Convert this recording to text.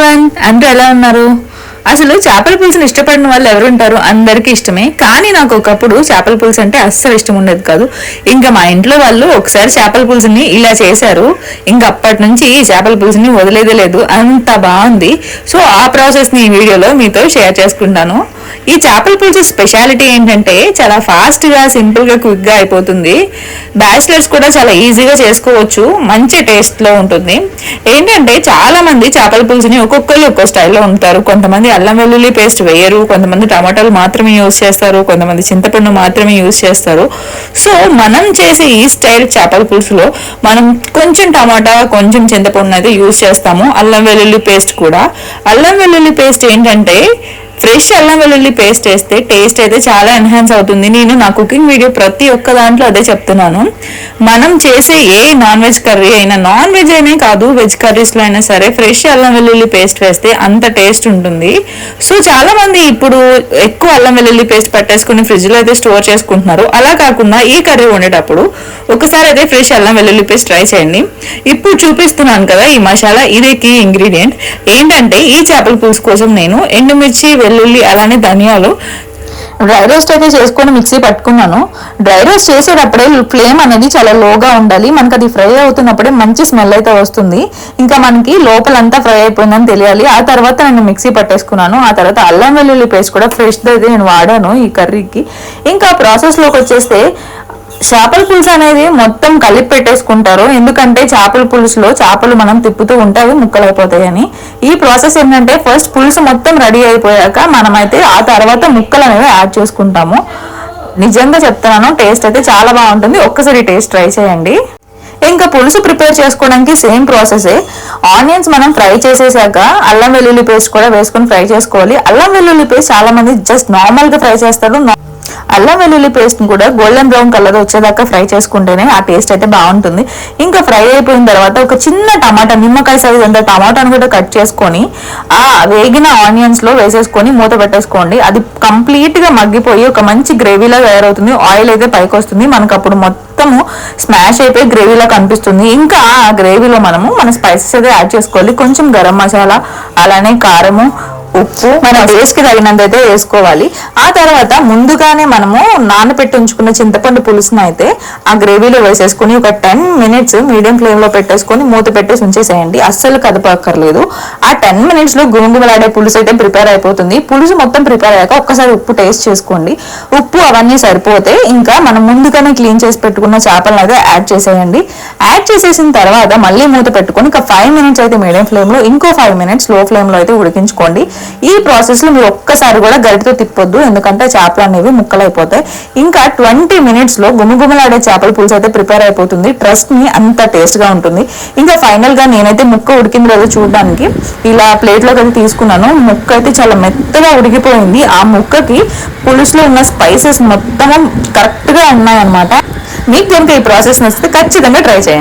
Everyone అందరూ ఎలా ఉన్నారు? అసలు చేపల పులుసుని ఇష్టపడిన వాళ్ళు ఎవరు ఉంటారు? అందరికీ ఇష్టమే. కానీ నాకు ఒకప్పుడు చేపల పులుసు అంటే అస్సలు ఇష్టం ఉండేది కాదు. ఇంకా మా ఇంట్లో వాళ్ళు ఒకసారి చేపల పులుసుని ఇలా చేశారు. ఇంకా అప్పటి నుంచి ఈ చేపల పులుసుని వదిలేదే లేదు. అంత బాగుంది. సో ఆ ప్రాసెస్ని ఈ వీడియోలో మీతో షేర్ చేసుకుంటాను. ఈ చేపల పులుసు స్పెషాలిటీ ఏంటంటే చాలా ఫాస్ట్గా క్విక్గా అయిపోతుంది. బ్యాచిలర్స్ కూడా చాలా ఈజీగా చేసుకోవచ్చు. మంచి టేస్ట్లో ఉంటుంది. ఏంటంటే చాలామంది చేపల పులుసుని ఒక్కొక్కరు ఒక్కో స్టైల్లో ఉంటారు కొంతమంది అల్లం వెల్లుల్లి పేస్ట్ వేయరు. కొంతమంది టమాటాలు మాత్రమే యూస్ చేస్తారు. కొంతమంది చింతపండు మాత్రమే యూస్ చేస్తారు. సో మనం చేసే ఈ స్టైల్ చేపల పులుసులో మనం కొంచెం టమాటా కొంచెం చింతపండు అయితే యూస్ చేస్తాము. అల్లం వెల్లుల్లి పేస్ట్ కూడా. అల్లం వెల్లుల్లి పేస్ట్ ఏంటంటే ఫ్రెష్ అల్లం వెల్లుల్లి పేస్ట్ వేస్తే టేస్ట్ అయితే చాలా ఎన్హాన్స్ అవుతుంది. నేను నా కుకింగ్ వీడియో ప్రతి ఒక్క దాంట్లో అదే చెప్తున్నాను. మనం చేసే ఏ నాన్ వెజ్ కర్రీ అయినా నాన్ వెజ్ అయినా కాదు వెజ్ కర్రీస్లో అయినా సరే ఫ్రెష్ అల్లం వెల్లుల్లి పేస్ట్ వేస్తే అంత టేస్ట్ ఉంటుంది. సో చాలా మంది ఇప్పుడు ఎక్కువ అల్లం వెల్లుల్లి పేస్ట్ పట్టేసుకుని ఫ్రిడ్జ్లో అయితే స్టోర్ చేసుకుంటున్నారు. అలా కాకుండా ఈ కర్రీ వండేటప్పుడు ఒకసారి అయితే ఫ్రెష్ అల్లం వెల్లుల్లి పేస్ట్ ట్రై చేయండి. ఇప్పుడు చూపిస్తున్నాను కదా ఈ మసాలా ఇదే కీ ఇంగ్రీడియంట్ ఏంటంటే ఈ చేపల పులుసు కోసం నేను ఎండుమిర్చి వెల్లుల్లి అలానే ధనియాలు. డ్రై రోస్ట్ అయితే చేసుకొని మిక్సీ పట్టుకున్నాను. డ్రై రోస్ట్ చేసేటప్పుడే ఫ్లేమ్ అనేది చాలా లోగా ఉండాలి. మనకి అది ఫ్రై అవుతున్నప్పుడే మంచి స్మెల్ అయితే వస్తుంది. ఇంకా మనకి లోపలంతా ఫ్రై అయిపోయిందని తెలియాలి. ఆ తర్వాత నేను మిక్సీ పట్టేసుకున్నాను. ఆ తర్వాత అల్లం వెల్లుల్లి పేస్ట్ కూడా ఫ్రెష్ అయితే నేను వాడాను ఈ కర్రీకి. ఇంకా ప్రాసెస్లోకి వచ్చేస్తే చేపల పులుసు అనేది మొత్తం కలిపి పెట్టేసుకుంటారు. ఎందుకంటే చేపల పులుసులో చేపలు మనం తిప్పుతూ ఉంటే అవి ముక్కలు అయిపోతాయని ఈ ప్రాసెస్ ఏంటంటే ఫస్ట్ పులుసు మొత్తం రెడీ అయిపోయాక మనమైతే ఆ తర్వాత ముక్కలు అనేవి యాడ్ చేసుకుంటాము. నిజంగా చెప్తున్నాను టేస్ట్ అయితే చాలా బాగుంటుంది. ఒక్కసారి టేస్ట్ ట్రై చేయండి. ఇంకా పులుసు ప్రిపేర్ చేసుకోవడానికి సేమ్ ప్రాసెసే ఆనియన్స్ మనం ఫ్రై చేసేసాక అల్లం వెల్లుల్లి పేస్ట్ కూడా వేసుకొని ఫ్రై చేసుకోవాలి. అల్లం వెల్లుల్లి పేస్ట్ చాలా మంది జస్ట్ నార్మల్గా ఫ్రై చేస్తారు. అల్లం వెల్లుల్లి పేస్ట్ కూడా గోల్డెన్ బ్రౌన్ కలర్ వచ్చేదాకా ఫ్రై చేసుకుంటేనే ఆ టేస్ట్ అయితే బాగుంటుంది. ఇంకా ఫ్రై అయిపోయిన తర్వాత ఒక చిన్న టమాటా నిమ్మకాయ సైజ్ అంత టమాటాను కూడా కట్ చేసుకొని ఆ వేగిన ఆనియన్స్లో వేసేసుకొని మూత పెట్టేసుకోండి. అది కంప్లీట్గా మగ్గిపోయి ఒక మంచి గ్రేవీలా తయారవుతుంది. ఆయిల్ అయితే పైకి వస్తుంది. మనకు అప్పుడు మొత్తము స్మాష్ అయిపోయి గ్రేవీలా కనిపిస్తుంది. ఇంకా ఆ గ్రేవీలో మనము మన స్పైసెస్ అయితే యాడ్ చేసుకోవాలి. కొంచెం గరం మసాలా అలానే కారము ఉప్పు మన టేస్ట్కి తగినంత అయితే వేసుకోవాలి. ఆ తర్వాత ముందుగానే మనము నానబెట్టి ఉంచుకున్న చింతపండు పులుసును అయితే ఆ గ్రేవీలో వేసేసుకుని ఒక టెన్ మినిట్స్ మీడియం ఫ్లేమ్లో పెట్టేసుకొని మూత పెట్టేసి ఉంచేసేయండి. అస్సలు కదపక్కర్లేదు. ఆ టెన్ మినిట్స్లో లో పులుసు అయితే ప్రిపేర్ అయిపోతుంది. పులుసు మొత్తం ప్రిపేర్ అయ్యాక ఒక్కసారి ఉప్పు టేస్ట్ చేసుకోండి. ఉప్పు అవన్నీ సరిపోతే ఇంకా మనం ముందుగానే క్లీన్ చేసి పెట్టుకున్న చేపలను అయితే యాడ్ చేసేయండి. యాడ్ చేసేసిన తర్వాత మళ్ళీ మూత పెట్టుకొని ఒక ఫైవ్ మినిట్స్ అయితే మీడియం ఫ్లేమ్లో ఇంకో ఫైవ్ మినిట్స్లో ఫ్లేమ్లో అయితే ఉడికించుకోండి. ఈ ప్రాసెస్లో మీరు ఒక్కసారి కూడా గరిటతో తిప్పొద్దు ఎందుకంటే చేపలు అనేవి ముక్కలైపోతాయి. ఇంకా ట్వంటీ మినిట్స్లో గుమగుమలాడే చేపల పులుసు అయితే ప్రిపేర్ అయిపోతుంది. ట్రస్ట్ని అంత టేస్ట్గా ఉంటుంది. ఇంకా ఫైనల్గా నేనైతే ముక్క ఉడికింది లేదో చూడడానికి. ఇలా ప్లేట్లోకి అయితే తీసుకున్నాను. ముక్క అయితే చాలా మెత్తగా ఉడికిపోయింది. ఆ ముక్కకి పులుసులో ఉన్న స్పైసెస్ మొత్తం కరెక్ట్గా ఉన్నాయన్నమాట. మీకు కనుక ఈ ప్రాసెస్ నచ్చితే ఖచ్చితంగా ట్రై చేయండి.